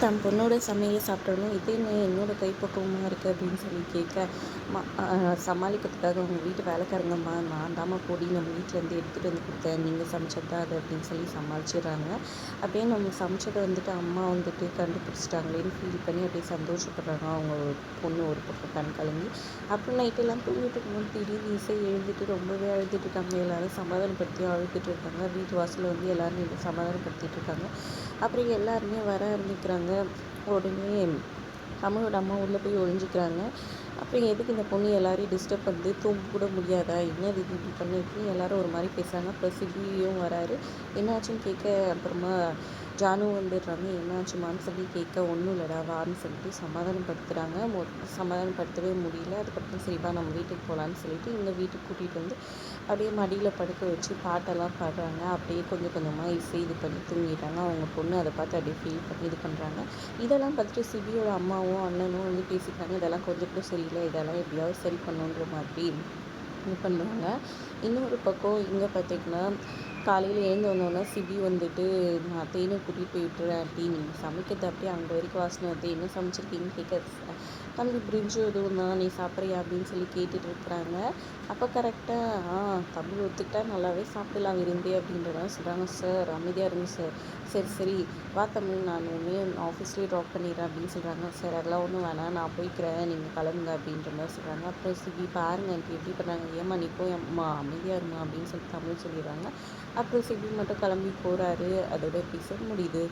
தன் பொண்ணோட சமையலை சாப்பிட்டாலும் இதே என்ன என்னோட கைப்பக்குவமாக இருக்குது அப்படின்னு சொல்லி கேட்க ம சமாளிக்கிறதுக்காக அவங்க வீட்டு வேலைக்காரங்கம்மா நான் தாம்மா பொடி நம்ம வீட்டிலேருந்து எடுத்துகிட்டு வந்து கொடுத்தேன். நீங்கள் சமைச்சது தான் அது? அப்படின்னு சொல்லி சமாளிச்சிடுறாங்க. அப்படியே நம்ம சமைச்சதை வந்துட்டு அம்மா வந்துட்டு கண்டுபிடிச்சிட்டாங்களேன்னு ஃபீல் பண்ணி அப்படியே சந்தோஷப்படுறாங்க. அவங்க பொண்ணு ஒரு பக்கம் கண் கலங்கி. அப்புறம் நைட்டெல்லாம் தூங்கிட்டு இருக்கும்போது திடீர்னு இசை எழுந்துட்டு ரொம்பவே அழுதுட்டு இருக்காங்க. எல்லோரும் சமாதானப்படுத்தி அழுதுட்டு இருக்காங்க. வீட்டு வாசலில் வந்து எல்லோரும் சமாதானப்படுத்திட்டு இருக்காங்க. அப்புறம் எல்லாருமே வர ஆரம்பிக்கிறாங்க. உடனே தமிழோட அம்மா உள்ளே போய் ஒழிஞ்சிக்கிறாங்க. அப்புறம் எதுக்கு இந்த பொண்ணு எல்லாரையும் டிஸ்டர்ப் பண்ணி தூங்க கூட முடியாதா? என்ன இது இப்படி பண்ணிருக்கு? எல்லாரும் ஒரு மாதிரி பேசுகிறாங்க அப்புறம் சிபியும் வராரு. என்னாச்சுன்னு கேட்க அப்புறமா ஜானு வந்துடுறாங்க. என்னாச்சுமான்னு சொல்லி கேட்க ஒன்றும் இல்லைடா வான்னு சொல்லிட்டு சமாதானப்படுத்துகிறாங்க மொ சமாதானப்படுத்தவே முடியல. அதுக்கப்புறம் சரிப்பா நம்ம வீட்டுக்கு போகலான்னு சொல்லிட்டு இங்கே வீட்டுக்கு கூட்டிகிட்டு வந்து அப்படியே மடியில் படுக்க வச்சு பாட்டெல்லாம் பாடுறாங்க. அப்படியே கொஞ்சம் கொஞ்சமாக இசை இது பண்ணி தூங்கிட்டாங்க அவங்க பொண்ணு அதை பார்த்து அப்படியே ஃபீல் பண்ணி இது பண்ணுறாங்க இதெல்லாம் பார்த்துட்டு சிபியோட அம்மாவும் அண்ணனும் வந்து பேசிக்கிறாங்க. இதெல்லாம் கொஞ்சம் கூட சரியில்லை. இதெல்லாம் எப்படியாவது சரி பண்ணுன்ற மாதிரி இது பண்ணுவாங்க இன்னொரு பக்கம் இங்கே பார்த்திங்கன்னா காலையில் எழுந்து வந்தோடனே சிபி வந்துட்டு நான் தேனை கூட்டிகிட்டு போய் விட்டுறேன் சமைக்கிறது அப்படியே அங்கே வரைக்கும் வாசனை வந்து என்ன சமைச்சிருக்கீங்கன்னு கேட்க தம்பி பிரிஞ்சு எதுவும் தான் நீ சாப்பிட்றியா அப்படின்னு சொல்லி கேட்டுட்டு இருக்கிறாங்க. அப்போ கரெக்டாக ஆ தம்பி ஒத்துக்கிட்டா நல்லாவே சாப்பிடலாம் விரும்பி அப்படின்றதான் சொல்கிறாங்க சார் அமைதியாக இருங்க சார் சரி சரி. வா தமிழ் நான் உண்மையே ஆஃபீஸ்லேயே ட்ராப் பண்ணிடுறேன் அப்படின்னு சொல்கிறாங்க சார் அதெல்லாம் ஒன்றும் வேணாம். நான் போய்க்கிறேன். நீங்கள் கிளம்புங்க அப்படின்ற மாதிரி சொல்கிறாங்க அப்புறம் சிபி பாருங்க எனக்கு எப்படி பண்ணுறாங்க ஏம்மா நீ போய் அம்மா அமைதியாக இருமா அப்படின்னு சொல்லி தமிழ் சொல்லிடுறாங்க. அப்புறம் சிபி மட்டும் கிளம்பி போகிறாரு அதோட எபிசோட் முடியுது.